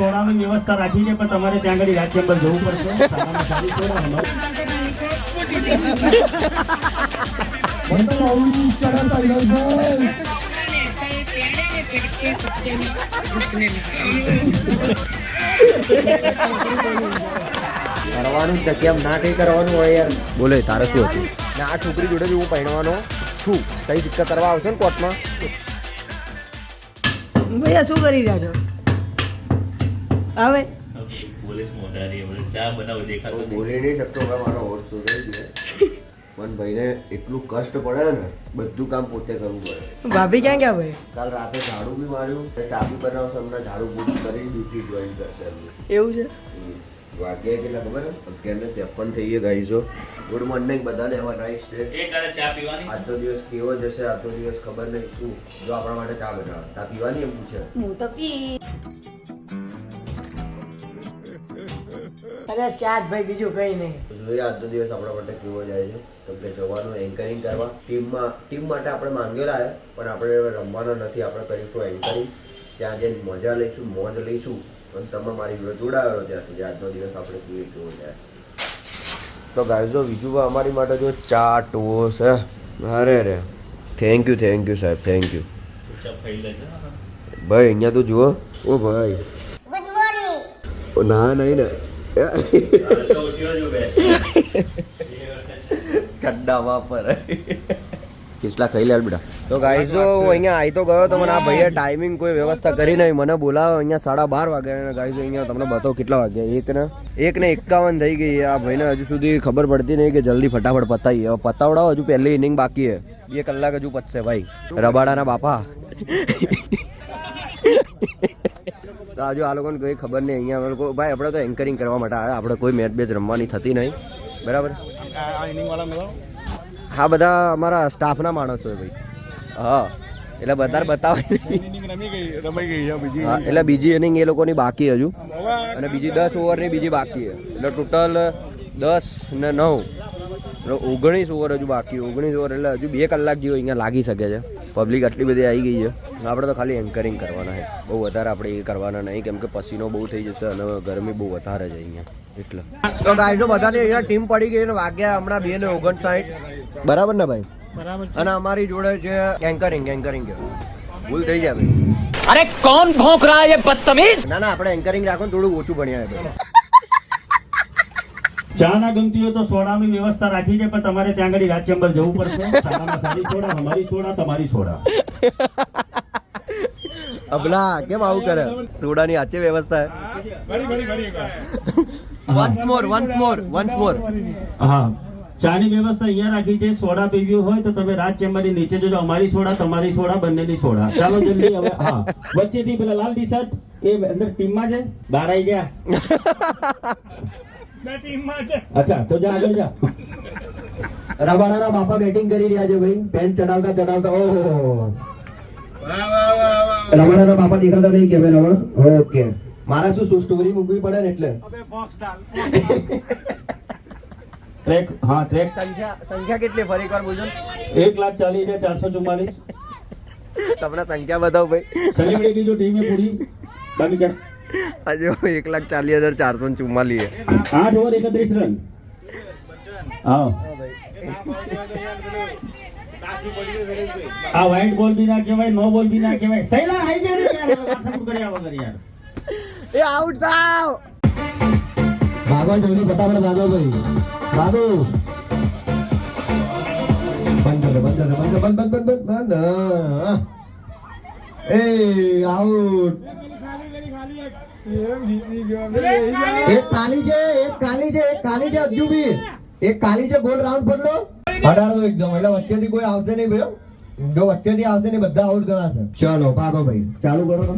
સોડાની વ્યવસ્થા રાખી છે પણ તમારે ત્યાં આગળ રાજ ચેમ્બર જવું. કરવાનું કેમ ના કઈ કરવાનું હોય યાર. બોલે તારે શું હતું? ના આ છોકરી જોડે હું પહેરવાનો છું. કઈ દિક્કત કરવા આવશે ને કોર્ટમાં? ભૈયા શું કરી રહ્યા છો? હવે પોલીસ મોઢારી મને ચા બનાવ દેખાતો બોલે નહીં શકતો હવે મારો હોટ ગયો. પણ ભાઈને એટલું કષ્ટ પડે ને બધું કામ પોતે કરવું પડે. ભાભી ક્યાં ગયા ભાઈ? કાલ રાતે ઝાડુ બી માર્યું. ચાબી બનાવશે હમણાં ઝાડુ પૂછું કરીને ડ્યુટી જોઈન કરશે એવું છે. વાગ્યા કેટલા ખબર હે અગિયાર ને ત્રેપન થઈ ગયા ગાઈસો ગુડ મોર્નિંગ બધાને એવા નાઇસ ડે ચા પીવાની? આજનો દિવસ કેવો જશે આજનો દિવસ ખબર નહીં શું. જો આપણા માટે ચા બનાવે. ચા પીવાની એમ પૂછે. હું તો પી. અરે ચાર ભાઈ બીજું કઈ નહીં. તો જોઈએ આજનો દિવસ આપણા માટે કેવો જાય છે? કેમ કે જવાનું એન્કરિંગ કરવા. ટીમમાં ટીમ માટે આપણે માંગેલા છે પણ આપણે રમવાના નથી. આપણે કરીશું એન્કરિંગ ત્યાં જઈને મજા લઈશું મોજ લઈશું. અને તમે મારી જોડે જોડાયો ત્યાં સુધી. આજનો દિવસ આપણે કેવી કેવો જાય? તો ગાઈઝો બીજું પણ અમારી માટે જો ચા ટોસ હે અરે રે. થેન્ક યુ થેન્ક યુ સાહેબ. થેન્ક યુ ભાઈ અહીંયા તો જુઓ. ઓ ભાઈ. ઓ ના નહીં ને. તો ચડ્ડા વાપર કેટલા ખાઈ લે બેટા? તો ગાઈસ જો અહીંયા આવી તો ગયો તો મને આ ભાઈએ ટાઈમિંગ કોઈ વ્યવસ્થા કરી નહીં. મને બોલાવો અહીંયા સાડા બાર વાગ્યા અને ગાઈસ અહીંયા તમને બતાવો કેટલા વાગ્યા. એક ને એક ને એકાવન થઈ ગઈ. આ ભાઈને હજુ સુધી ખબર પડતી નહીં કે જલ્દી ફટાફટ પતાવી હવે પતાવડાવો, હજુ પહેલી ઇનિંગ બાકી છે. બે કલાક હજુ પતશે ભાઈ. રબાડાના બાપા. તો હજુ આ લોકોને કોઈ ખબર નહીં અહીંયા લોકો ભાઈ આપણે તો એન્કરિંગ કરવા માટે આવ્યા. આપણે કોઈ મેચ બેચ રમવાની થતી નહીં. બરાબર? હા બધા અમારા સ્ટાફના માણસો હોય ભાઈ. હા એટલે બધા બતાવે એટલે બીજી ઇનિંગ એ લોકોની બાકી હજુ. અને બીજી દસ ઓવરની બીજી બાકી છે. એટલે ટોટલ દસ ને નવ. એટલે ઓગણીસ ઓવર હજુ બાકી ઓગણીસ ઓવર એટલે હજુ બે કલાક જેવું અહીંયા લાગી શકે છે. પબ્લિક આટલી બધી આવી ગઈ છે. આપણે તો ખાલી એન્કરિંગ કરવાના છે. બહુ વધારે આપણે એ કરવાના નહીં કેમ કે પસીનો બહુ થઈ જશે અને ગરમી બહુ વધારે છે અહીંયા. એટલે. તો ગાઈઝો બધાની અહીંયા ટીમ પડી ગઈ અને વાગ્યા હમણાં બે ને ઓગણસાઠ. બરાબર ને ભાઈ? અને અમારી જોડે છે એન્કરિંગ એન્કરિંગ ભૂલ થઈ જાય અરે કોણ ભોંક રહા હે બદતમીઝ? ના ના આપણે એન્કરિંગ રાખો થોડું ઓછું ભણ્યા ભાઈ ચા ના ગમતી હોય તો સોડાની વ્યવસ્થા રાખી છે પણ તમારે ત્યાં આગળ રાજ ચેમ્બર જવું પડશે. સારામાં સારી સોડા અમારી સોડા તમારી સોડા. અબલા કેમ આવું કરે? સોડાની આચે વ્યવસ્થા once more once more once more હા. ચાની વ્યવસ્થા અહીંયા રાખી છે સોડા પીવી હોય તો તમે રાજ ચેમ્બરની નીચે જોજો અમારી સોડા તમારી સોડા બંનેની સોડા. ચાલો જલ્દી હવે હા. વચ્ચેથી પેલા લાલ ટી શર્ટ એ અંદર ટીમમાં છે બહાર આવી ગયા. અચ્છા તો જા આગળ જા. રબાડાના બાપા બેટિંગ કરી રહ્યા છે ભાઈ. પેન ચડાવતા ચડાવતા ઓહો. રબાડાના બાપા દેખાતા નહીં કે ભાઈ રમણ ઓકે. મારા શું શું સ્ટોરી મૂકવી પડે ને એટલે? ટ્રેક હા ટ્રેક સંખ્યા સંખ્યા કેટલી ફરી એકવાર બોલજો. એક લાખ ચાલીસ હજાર ચારસો ચુમ્માલીસ. તમને સંખ્યા બતાવો ભાઈ. સેલિબ્રિટી જો ટીમે પૂરી બાકી આજે એક લાખ ચાલીસ હજાર ચારસો ને ચુમ્માલીસ આઠ ઓવર એકત્રીસ રન. હા આ વાઇટ બોલ બી ના કહેવાય નો બોલ બી ના કહેવાય. સૈલા આઈ જાય યાર એ આઉટ થાવ. ભાગો જલ્દી ફટાફટ ભાગો ભાઈ. ભાગો. બંધ કરો બંધ કરો બંધ બંધ બંધ બંધ બંધ એ આઉટ એક કાલી છે એક કાલી છે એક કાલી છે હજુ બી એક કાલી છે ગોલ રાઉન્ડ પડલો અઢાર તો એકદમ એટલે વચ્ચેથી કોઈ આવશે નહીં ભાઈ જો વચ્ચેથી આવશે નહીં બધા આઉટ ગણાશે. ચલો ભાગો ભાઈ. ચાલુ કરો તો.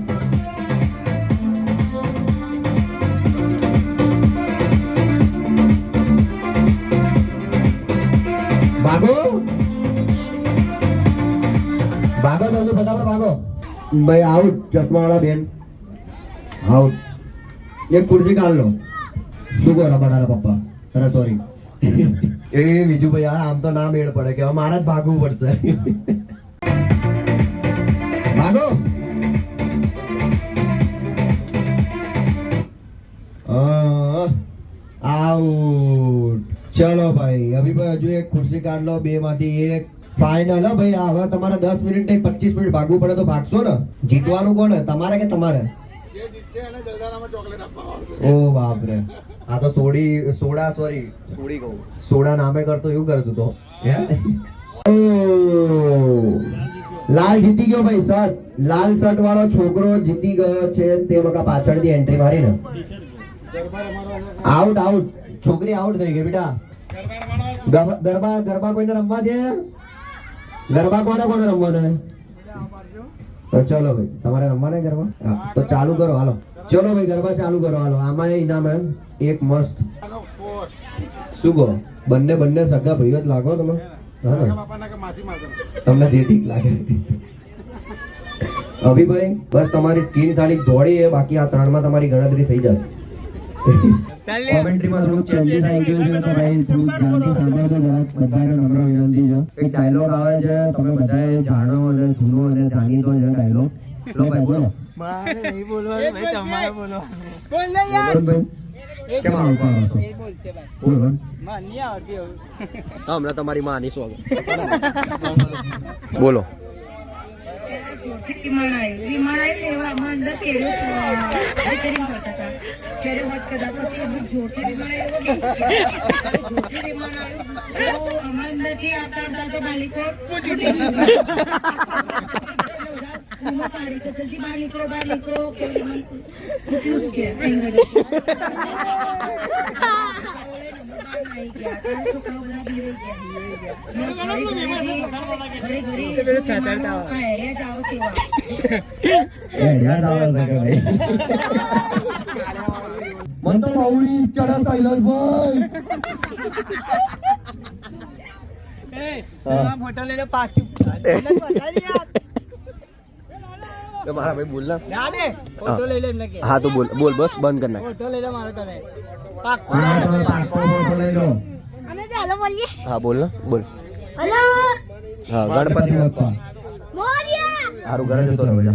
ભાગો. ભાગો જલ્દી ફટાફટ ભાગો. ભાઈ આઉટ ચશ્મા વાળા બેન. આઉટ એક ખુરશી કાઢ લો. શું કરો બડાના પપ્પા? અરે સોરી એ બીજું ભાઈ આમ તો ના મેળ પડે કે મારા જ ભાગવું પડશે. ભાગો. આઉટ. ચલો ભાઈ અભિભાઈ હજુ એક ખુરશી કાઢ લો બે માંથી એક ફાઇનલ ભાઈ હવે તમારે દસ મિનિટ નહીં પચીસ મિનિટ ભાગવું પડે તો ભાગશો ને. જીતવાનું કોણ તમારે કે તમારે? ઓ બાપ રે આ તો સોડી સોડા સોરી સોડી કહું. સોડા નામે કરતો એવું કરતું તો લાલ જીતી ગયો ભાઈ શર્ટ લાલ શર્ટ વાળો છોકરો જીતી ગયો છે તે વખત પાછળથી એન્ટ્રી મારી ને આઉટ આઉટ છોકરી આઉટ થઈ ગઈ બેટા. ગરબા ગરબા ગરબા કોઈને રમવા છે? ગરબા કોને કોને રમવાના છે? તો ચલો ભાઈ, તમારે રમવાના ગરબા? તો ચાલુ કરો, હાલો. ચલો ભાઈ, ગરબા ચાલુ કરો, હાલો. આમાં ઇનામ એક મસ્ત. શું કહો? બંને બંને સગા ભાઈઓ જ લાગો તમે? તમને જે ઠીક લાગે. અભિભાઈ, બસ તમારી સ્કીન ખાલી દોડી એ, બાકી આ ત્રણમાં તમારી ગણતરી થઈ જાય કોમેન્ટ્રીમાં થોડું ચેન્જીસ આવી ગયું છે તો ભાઈ થોડું ધ્યાનથી સાંભળજો જરાક બધાને નમ્ર વિનંતી છે. એક ડાયલોગ આવે છે તમે બધાએ જાણો અને જૂનો અને જાણીતો છે ડાયલોગ લો ભાઈ બોલો. બોલો ભાઈ? બોલો હમણાં તમારી માં બોલો. વિમાન આવ્યું એવામાં અંદર કેરીઓ રિપેરિંગ કરતા હતા કેરીઓ હોત કરતા પછી એમનું જોરથી જોરથી વિમાન આવ્યું અંદરથી આવતા આવતા તો માલિકો છૂટી ગયું. બૂમો પાડી કે જલ્દી બહાર નીકળો બહાર નીકળો કે વિમાન ફૂટ્યું શું કે અહીં આગળ. આવી ગયા છોકરાઓ ભાઈ. મન તો બહુની ચડે શૈલેષભાઈ તો મારા ભાઈ બોલ ના હા તો બોલ બોલ બસ બંધ કર નાખ. મારો તમે પાકો ફોટો લઈ લો. અમે ચાલો બોલીએ હા બોલ ને બોલ. હેલો. હા ગણપતિ બાપા. મોરિયા. સારું ઘરે જતો રહો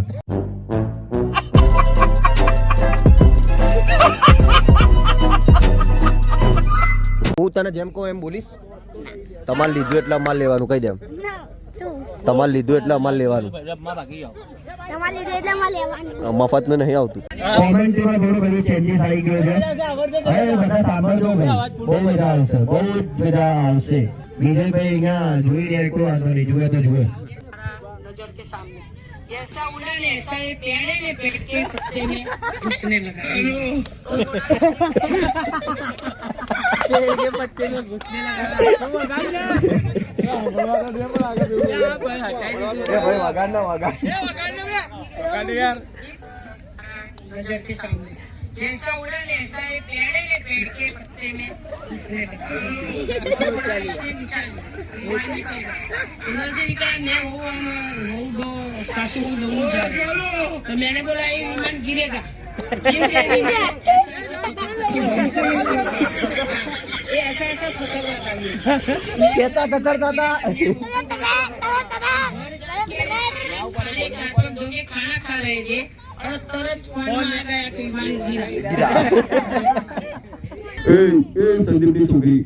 તને જેમ કહું એમ બોલીશ તમારે લીધું એટલે અમારે લેવાનું કહી દેમ ના શું તમારે લીધું એટલે અમારે લેવાનું તમારે લીધે એટલે અમારે લેવાનું મફત નું નહીં આવતું કોમેન્ટ્રીમાં થોડું બધું ચેન્જીસ આવી ગયું છે હવે બધા સાંભળજો ભાઈ બહુ મજા આવશે બહુ જ મજા આવશે વિજયભાઈ અહીંયા જોઈ રહ્યા કોઈ વાંધો નહીં જુએ તો જુએ नजर के सामने जैसा उड़ा ने ऐसा ये पेड़े में पेड़ के पत्ते में घुसने लगा पेड़ के पत्ते में घुसने लगा नजर के सामने जैसा उड़ा ने ऐसा ये पेड़े में पेड़ के पत्ते में घुसने लगा उधर से निकला मैं वो वो दो सासू को दोनों जा रहे तो मैंने बोला ये विमान गिरेगा ये ऐसा ऐसा खतरनाक था ये। कैसा खतरता था एक हम दोनों खाना खा रहे थे और तुरंत फोन में आ गया कि विमान गिरा સંદીપની છોકરી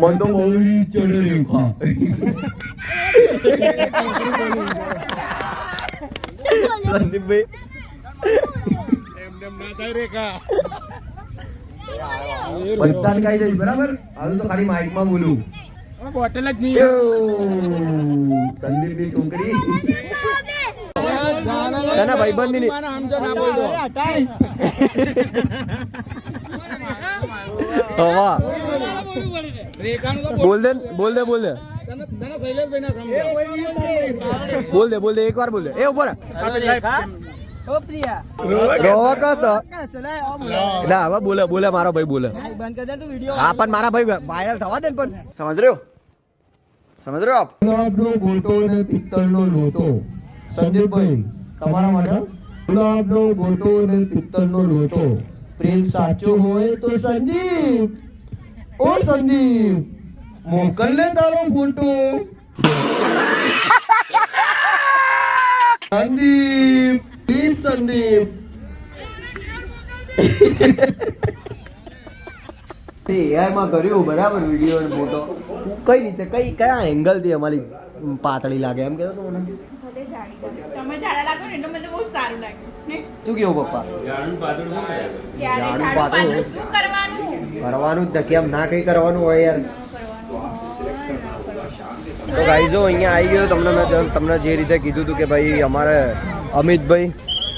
મન તો બહુ ચડે રેખા સંદીપભાઈ બધાને કહી દઈશ બરાબર? હવે તો ખાલી માઇકમાં બોલું. બોટલ જ નહીં. સંદીપની છોકરી. ના ના ભાઈ બંધ બોલ દે બોલ દે બોલ દે. બોલ દે બોલ દે એક વાર બોલ દે એ ઉપર રોવા કસ એટલે હવે બોલે બોલે મારો ભાઈ બોલે હા પણ મારા ભાઈ વાયરલ થવા દે ને પણ સમજ રહ્યો સમજ રહ્યો આપ ગુલાબનો ગોટો અને પિત્તળનો લોટો સંદીપભાઈ તમારા માટે ગુલાબનો ગોટો અને પિત્તળનો લોટો પ્રેમ સાચો હોય તો સંદીપ ઓ સંદીપ મોકલ ને તારો ફોટો. સંદીપ સંદીપ. તે AI માં કર્યું બરાબર વીડિયો અને ફોટો કઈ રીતે કઈ કયા એંગલથી અમારી પાતળી લાગે? એમ કહેતો તું મને. તમે જાડા લાગો ને એટલે મને બહુ સારું લાગ્યું. શું કેવું પપ્પા? ત્યારે જાડું જાડું પાતળું. પાતળું શું કરવાનું? કરવાનું જ ને કેમ ના કઈ કરવાનું હોય યાર. તો જો અહીંયા આવી ગયો તમને મેં તમને જે રીતે કીધું હતું કે ભાઈ અમારે અમિતભાઈ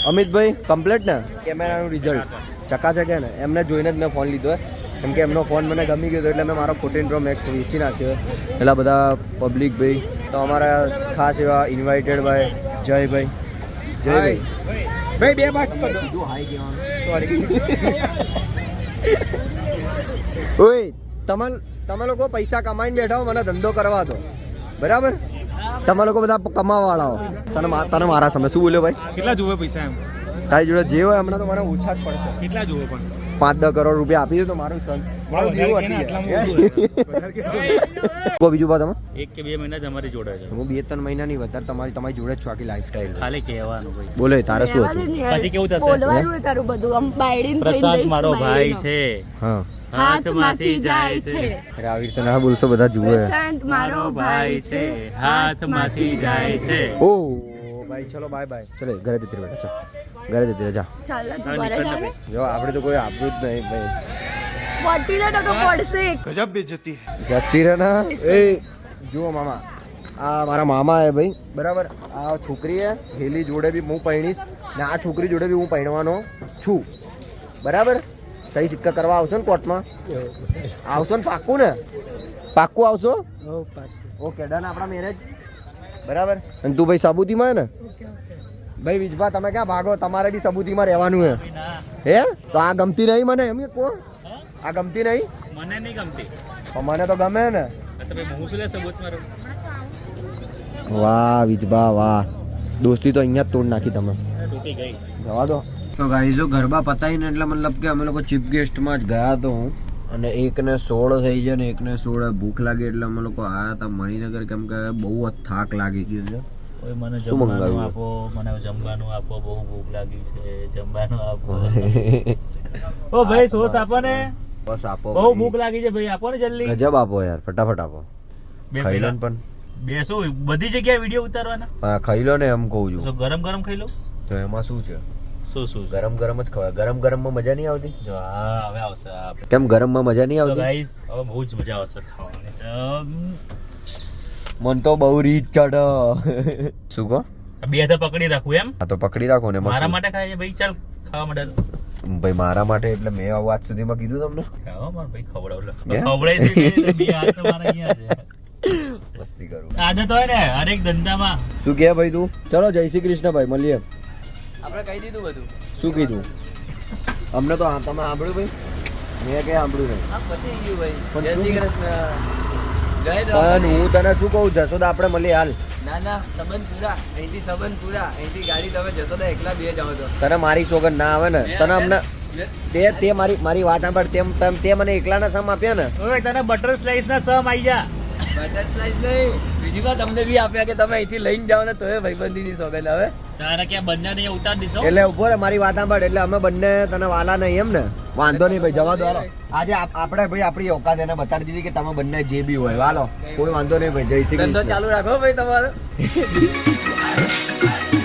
અમિતભાઈ કમ્પ્લેટ ને? કેમેરાનું રિઝલ્ટ ચકાચક ને? એમને જોઈને જ મેં ફોન લીધો કેમ કે એમનો ફોન મને ગમી ગયો હતો એટલે મેં મારો ફોર્ટીન પ્રો મેક્સ વેચી નાખ્યો એટલા બધા પબ્લિક ભાઈ તો અમારા ખાસ એવા ઇન્વાઇટેડ ભાઈ. જયભાઈ જયભાઈ ભાઈ. બે માર્ક્સ કરો જો હાઈ કહેવાનું સોરી ઓય તમે તમે લોકો પૈસા કમાઈને બેઠા હો મને ધંધો કરવા દો. બરાબર? તમે લોકો બધા કમાવાવાળા હો. તને મા- તને મારા સામે શું બોલ્યો ભાઈ? કેટલા જોવે પૈસા એમ? તારી જોડે જે હોય હમણાં તો મને ઓછા જ પડશે. કેટલા જોવે પણ? પાંચ દસ કરોડ રૂપિયા આપી દે તો મારું સન મારું જીવ ના, બીજું બા તમે. એક કે બે મહિના જ અમારી જોડે છે. હું બે ત્રણ મહિનાની વધારે તમારી તમારી જોડે જ છું આખી લાઈફ સ્ટાઈલ ખાલી કહેવાનું ભાઈ. બોલે તારે શું હતું? પછી કેવું થશે? બોલવાનું તારું બધું. આમ બાયડીને થઈને પ્રસાદ મારો ભાઈ છે. હા. હાથમાંથી જાય છે. આવી રીતે ના બોલશો બધા જુએ. પ્રશાંત મારો ભાઈ છે. હાથમાંથી જાય છે. ઓ ભાઈ ચલો બાય બાય ચલો ઘરે જતી બેટા ચાલ ઘરે જતી જા. ચાલ ને તું ઘરે જા ને. જો આપણે તો કોઈ આપ્યું જ નહીં ભાઈ. બોટી લે તો પડશે જતી રહે ના? એ જુઓ મામા. આ મારા મામા હે ભાઈ. બરાબર? આ છોકરી હે હેલી જોડે બી હું પરણીશ ને આ છોકરી જોડે બી હું પરણવાનો છું. બરાબર? સહી સિક્કા કરવા આવશો ને કોર્ટમાં? આવશો ને પાક્કું ને? પાક્કું આવશો? ઓકે ડન આપણા મેરેજ બરાબર? અને તું ભાઈ સાબુતીમાં ને? ભાઈ વિજભા તમે ક્યાં ભાગો? તમારે બી સબૂતીમાં રહેવાનું હે. હે? તો આ ગમતી નહીં મને એમ કે આ ગમતી નહીં? મને નહીં ગમતી. મને તો ગમે ને. વાહ વિજબા વાહ. દોસ્તી તો અહીંયા જ તોડ નાખી તમે. તૂટી ગઈ. જવા દો. તો ગાઈઝો ગરબા પતાવીને એટલે મતલબ કે અમે લોકો ચીફ ગેસ્ટમાં જ ગયા તો હું. અને એકને સોળ થઈ છે ને એકને સોળ ભૂખ લાગી એટલે અમે લોકો આવ્યા હતા મણિનગર. કેમ કે બહુ જ થાક લાગી ગયો છે. મને જમવાનું આપો મને જમવાનું આપો બહુ ભૂખ લાગી છે. જમવાનું આપો. ઓ ભાઈ સોસ આપો ને બસ આપો બહુ ભૂખ લાગી છે ભાઈ આપો ને જલ્દી. ગજબ આપો યાર ફટાફટ આપો. ખાઈ લો પણ. બેસો બધી જગ્યાએ વીડિયો ઉતારવાના? હા ખાઈ લો ને એમ કહું છું. ગરમ ગરમ ખાઈ લો. તો એમાં શું છે? શું શું? ગરમ ગરમ જ ખવાય. ગરમ ગરમમાં મજા નહીં આવતી? જો હા હવે આવશે કેમ ગરમમાં મજા નહીં આવતી? ગાઈસ હવે બહુ જ મજા આવશે ખાવાની. મન તો બહુ રીત ચડ. શું કહો? બે હાથે પકડી રાખું એમ? આ તો પકડી રાખો ને મારા માટે ખાય ભાઈ ચાલ ખાવા માટે. ભાઈ મારા માટે એટલે મેં આજ સુધીમાં કીધું તમને? ખાવા માર ભાઈ ખવડાવ લે. હે? ખવડાય છે કે બે હાથ તો મારા અહીંયા છે. મસ્તી કરું. આદત હોય ને હરેક ધંધામાં શું કે ભાઈ તું? ચલો જય શ્રી કૃષ્ણ ભાઈ મળીએ. આપણે કહી દીધું બધું. શું કીધું? અમને તો આ- તમે સાંભળ્યું ભાઈ? મેં કઈ સાંભળ્યું નહીં. પતી ગયું ભાઈ. જય શ્રી કૃષ્ણ. પણ હું તને શું કહું? જશોદા આપણે મળીએ હાલ. ના ના સંબંધ પૂરા. અહીંથી સંબંધ પૂરા. અહીંથી ગાડી તમે જશોદા એકલા બે જાઓ તો. તને મારી સોગન ના આવે ને? તને અમને તે તે મારી મારી વાત સાંભળ. તેમ તેમ તે મને એકલાના સમ આપ્યા ને? ઓય તને બટર સ્લાઈસ ના સમ આવી જા. બટર સ્લાઈસ નહીં. બીજી વાર તમને બી આપ્યા કે તમે અહીંથી લઈને જાઓ ને તોય ભાઈબંધીની સોગંદ આવે તારે ક્યાં બંને ને ઉતાર દીશો? એટલે ઊભો રે મારી વાત સાંભળ. એટલે અમે બંને તને વાલા નહીં એમ ને? વાંધો નહીં ભાઈ જવા દો હાલો. આજે આપણે ભાઈ આપણી ઓકાત એને બતાડી દીધી કે તમે બંને જે બી હોય હાલો. કોઈ વાંધો નહીં ભાઈ જય શ્રી કૃષ્ણ. ચાલુ રાખો ભાઈ તમારો.